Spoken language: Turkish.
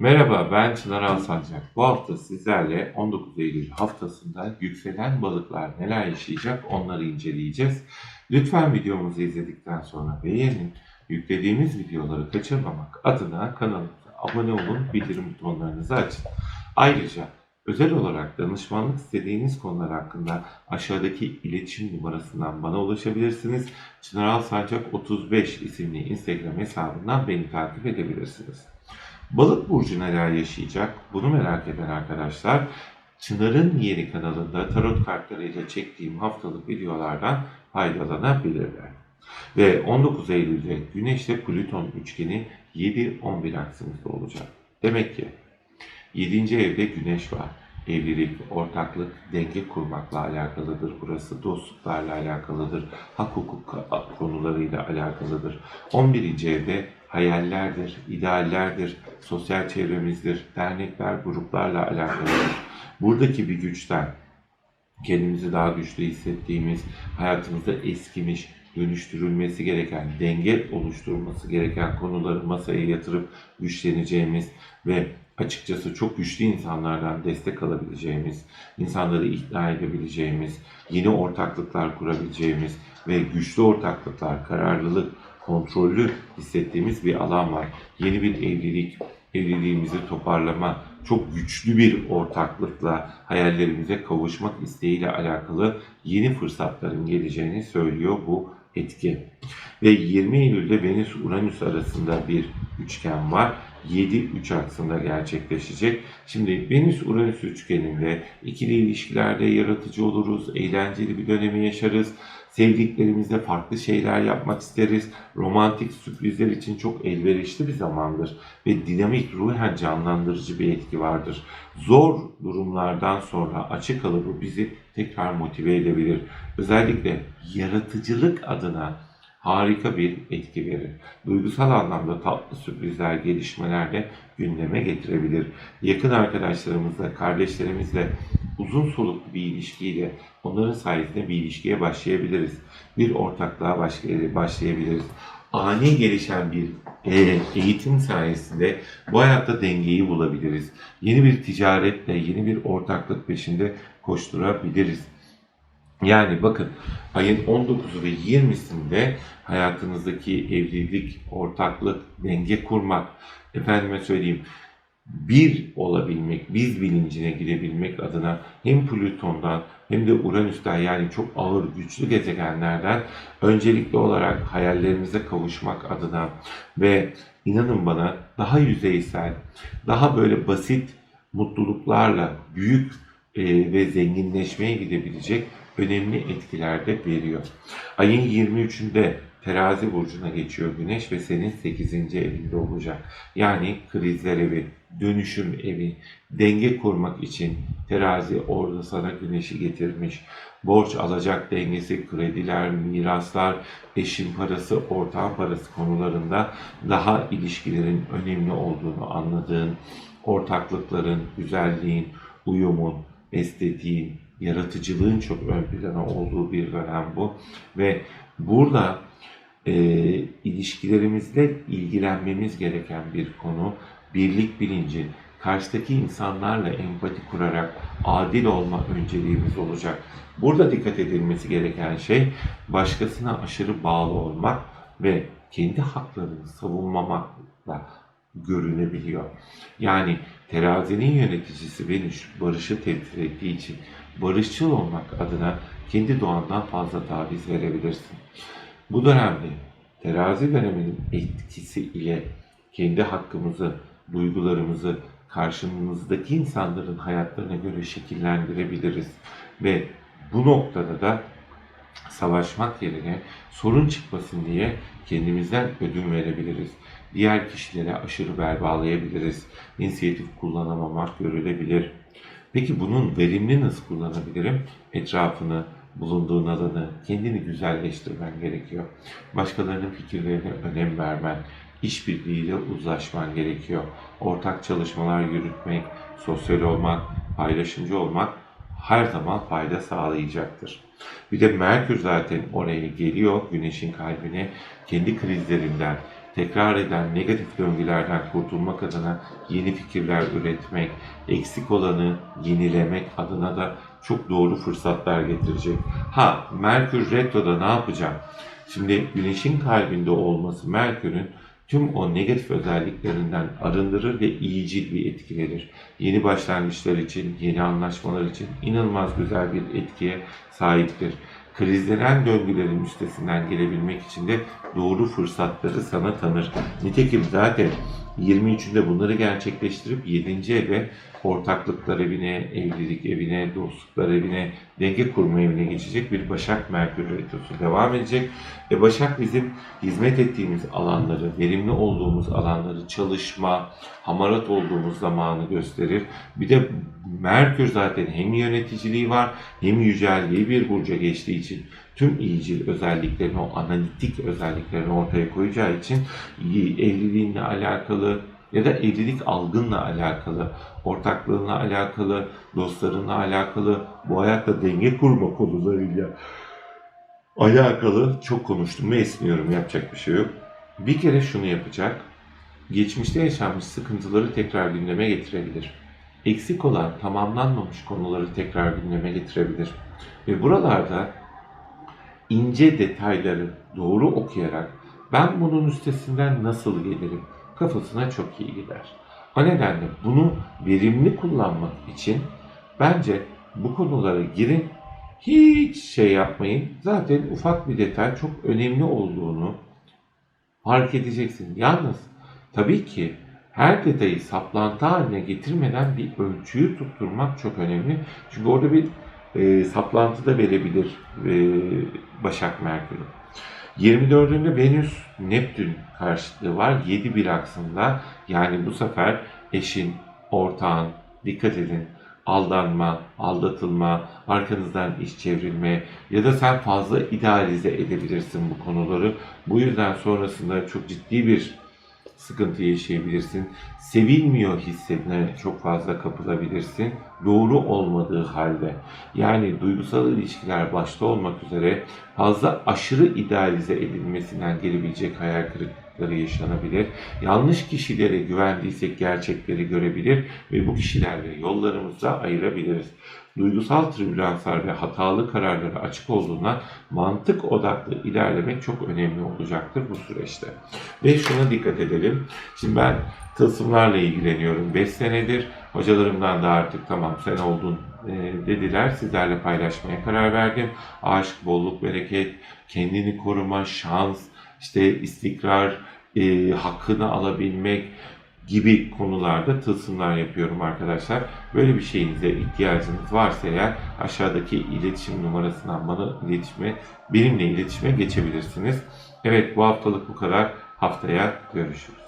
Merhaba ben Çınar Alsancak. Bu hafta sizlerle 19 Eylül haftasında yükselen balıklar neler yaşayacak onları inceleyeceğiz. Lütfen videomuzu izledikten sonra beğenin. Yüklediğimiz videoları kaçırmamak adına kanalımıza abone olun, bildirim butonlarınızı açın. Ayrıca özel olarak danışmanlık istediğiniz konular hakkında aşağıdaki iletişim numarasından bana ulaşabilirsiniz. Çınar Alsancak 35 isimli Instagram hesabından beni takip edebilirsiniz. Balık burcu neler yaşayacak? Bunu merak eden arkadaşlar Çınar'ın yeni kanalında tarot kartlarıyla çektiğim haftalık videolardan faydalanabilirler. Ve 19 Eylül'de Güneş ile Plüton üçgeni 7-11 aksımızda olacak. Demek ki 7. evde Güneş var. Evlilik, ortaklık, denge kurmakla alakalıdır burası. Dostluklarla alakalıdır. Hak hukuk konularıyla alakalıdır. 11. evde hayallerdir, ideallerdir, sosyal çevremizdir, dernekler, gruplarla alakalıdır. Buradaki bir güçten kendimizi daha güçlü hissettiğimiz, hayatımızda eskimiş, dönüştürülmesi gereken, denge oluşturulması gereken konuları masaya yatırıp güçleneceğimiz ve açıkçası çok güçlü insanlardan destek alabileceğimiz, insanları ikna edebileceğimiz, yeni ortaklıklar kurabileceğimiz ve güçlü ortaklıklar, kararlılık, kontrollü hissettiğimiz bir alan var. Yeni bir evlilik, evliliğimizi toparlama, çok güçlü bir ortaklıkla hayallerimize kavuşmak isteğiyle alakalı yeni fırsatların geleceğini söylüyor bu etki. Ve 20 Eylül'de Venüs-Uranüs arasında bir üçgen var. 7-3 aksında gerçekleşecek. Şimdi Venüs-Uranüs üçgeninde ikili ilişkilerde yaratıcı oluruz, eğlenceli bir dönemi yaşarız. Sevdiklerimizle farklı şeyler yapmak isteriz. Romantik sürprizler için çok elverişli bir zamandır ve dinamik ruhen canlandırıcı bir etki vardır. Zor durumlardan sonra açık alıbı bizi tekrar motive edebilir. Özellikle yaratıcılık adına harika bir etki verir. Duygusal anlamda tatlı sürprizler, gelişmeler de gündeme getirebilir. Yakın arkadaşlarımızla, kardeşlerimizle uzun soluklu bir ilişkiyle onların sayesinde bir ilişkiye başlayabiliriz. Bir ortaklığa başlay- başlayabiliriz. Ani gelişen bir e, eğitim sayesinde bu hayatta dengeyi bulabiliriz. Yeni bir ticaretle, yeni bir ortaklık peşinde koşturabiliriz. Yani bakın ayın 19'u ve 20'sinde hayatınızdaki evlilik, ortaklık, denge kurmak, efendime söyleyeyim bir olabilmek, biz bilincine girebilmek adına hem Plüton'dan hem de Uranüs'ten yani çok ağır, güçlü gezegenlerden öncelikli olarak hayallerimize kavuşmak adına ve inanın bana daha yüzeysel, daha böyle basit mutluluklarla büyük e, ve zenginleşmeye gidebilecek önemli etkiler de veriyor. Ayın 23'ünde terazi burcuna geçiyor güneş ve senin 8. evinde olacak. Yani krizler evi, dönüşüm evi, denge kurmak için terazi orada sana güneşi getirmiş. Borç alacak dengesi, krediler, miraslar, eşin parası, ortağın parası konularında daha ilişkilerin önemli olduğunu anladığın, ortaklıkların, güzelliğin, uyumun, estetiğin, yaratıcılığın çok ön plana olduğu bir dönem bu. Ve burada e, ilişkilerimizle ilgilenmemiz gereken bir konu birlik bilinci. Karşıdaki insanlarla empati kurarak adil olma önceliğimiz olacak. Burada dikkat edilmesi gereken şey başkasına aşırı bağlı olmak ve kendi haklarını savunmamakla görünebiliyor. Yani terazinin yöneticisi Venüs barışı temsil ettiği için barışçıl olmak adına kendi doğandan fazla taviz verebilirsin. Bu dönemde terazi döneminin etkisi ile kendi hakkımızı, duygularımızı karşımızdaki insanların hayatlarına göre şekillendirebiliriz. Ve bu noktada da savaşmak yerine sorun çıkmasın diye kendimizden ödün verebiliriz. Diğer kişilere aşırı bel bağlayabiliriz. İnisiyatif kullanamamak görülebilir. Peki bunun verimli nasıl kullanabilirim? Etrafını, bulunduğun alanı, kendini güzelleştirmen gerekiyor. Başkalarının fikirlerine önem vermen, işbirliğiyle uzlaşman gerekiyor. Ortak çalışmalar yürütmek, sosyal olmak, paylaşımcı olmak her zaman fayda sağlayacaktır. Bir de Merkür zaten oraya geliyor, Güneş'in kalbine kendi krizlerinden, tekrar eden negatif döngülerden kurtulmak adına yeni fikirler üretmek, eksik olanı yenilemek adına da çok doğru fırsatlar getirecek. Ha Merkür Retro'da ne yapacak? Şimdi Güneş'in kalbinde olması Merkür'ün tüm o negatif özelliklerinden arındırır ve iyicil bir etki verir. Yeni başlangıçlar için, yeni anlaşmalar için inanılmaz güzel bir etkiye sahiptir. Krizlenen döngülerin üstesinden gelebilmek için de doğru fırsatları sana tanır. Nitekim zaten 23'ünde bunları gerçekleştirip 7. eve ortaklıklar evine, evlilik evine, dostluklar evine, denge kurma evine geçecek bir Başak Merkür Retrosu devam edecek. Ve Başak bizim hizmet ettiğimiz alanları, verimli olduğumuz alanları, çalışma, hamarat olduğumuz zamanı gösterir. Bir de Merkür zaten hem yöneticiliği var hem yücelliği bir burca geçtiği için tüm iyicil özelliklerini, o analitik özelliklerini ortaya koyacağı için evliliğinle alakalı ya da evlilik algınla alakalı, ortaklığınla alakalı, dostlarınla alakalı, bu hayatta denge kurma konularıyla alakalı çok konuştum ve esniyorum yapacak bir şey yok. Bir kere şunu yapacak, geçmişte yaşanmış sıkıntıları tekrar gündeme getirebilir. Eksik olan, tamamlanmamış konuları tekrar gündeme getirebilir. Ve buralarda ince detayları doğru okuyarak ben bunun üstesinden nasıl gelirim kafasına çok iyi gider. O nedenle bunu verimli kullanmak için bence bu konulara girin. Hiç şey yapmayın. Zaten ufak bir detay çok önemli olduğunu fark edeceksin. Yalnız tabii ki her detayı saplantı haline getirmeden bir ölçüyü tutturmak çok önemli. Çünkü orada bir e, saplantı da verebilir e, Başak Merkür'ü. 24'ünde Venüs Neptün karşıtlığı var. 7 bir aksında. Yani bu sefer eşin, ortağın, dikkat edin aldanma, aldatılma, arkanızdan iş çevrilme ya da sen fazla idealize edebilirsin bu konuları. Bu yüzden sonrasında çok ciddi bir sıkıntı yaşayabilirsin. Sevilmiyor hissetine çok fazla kapılabilirsin. Doğru olmadığı halde. Yani duygusal ilişkiler başta olmak üzere fazla aşırı idealize edilmesinden gelebilecek hayal kırıklıkları yaşanabilir. Yanlış kişilere güvendiysek gerçekleri görebilir ve bu kişilerle yollarımızda ayırabiliriz. Duygusal tribülanslar ve hatalı kararlara açık olduğuna mantık odaklı ilerlemek çok önemli olacaktır bu süreçte. Ve şuna dikkat edelim. Şimdi ben tılsımlarla ilgileniyorum 5 senedir. Hocalarımdan da artık tamam sen oldun e, dediler. Sizlerle paylaşmaya karar verdim. Aşk, bolluk, bereket, kendini koruma, şans, işte istikrar, e, hakkını alabilmek gibi konularda tılsımlar yapıyorum arkadaşlar. Böyle bir şeyinize ihtiyacınız varsa eğer aşağıdaki iletişim numarasından bana iletişime, benimle iletişime geçebilirsiniz. Evet bu haftalık bu kadar. Haftaya görüşürüz.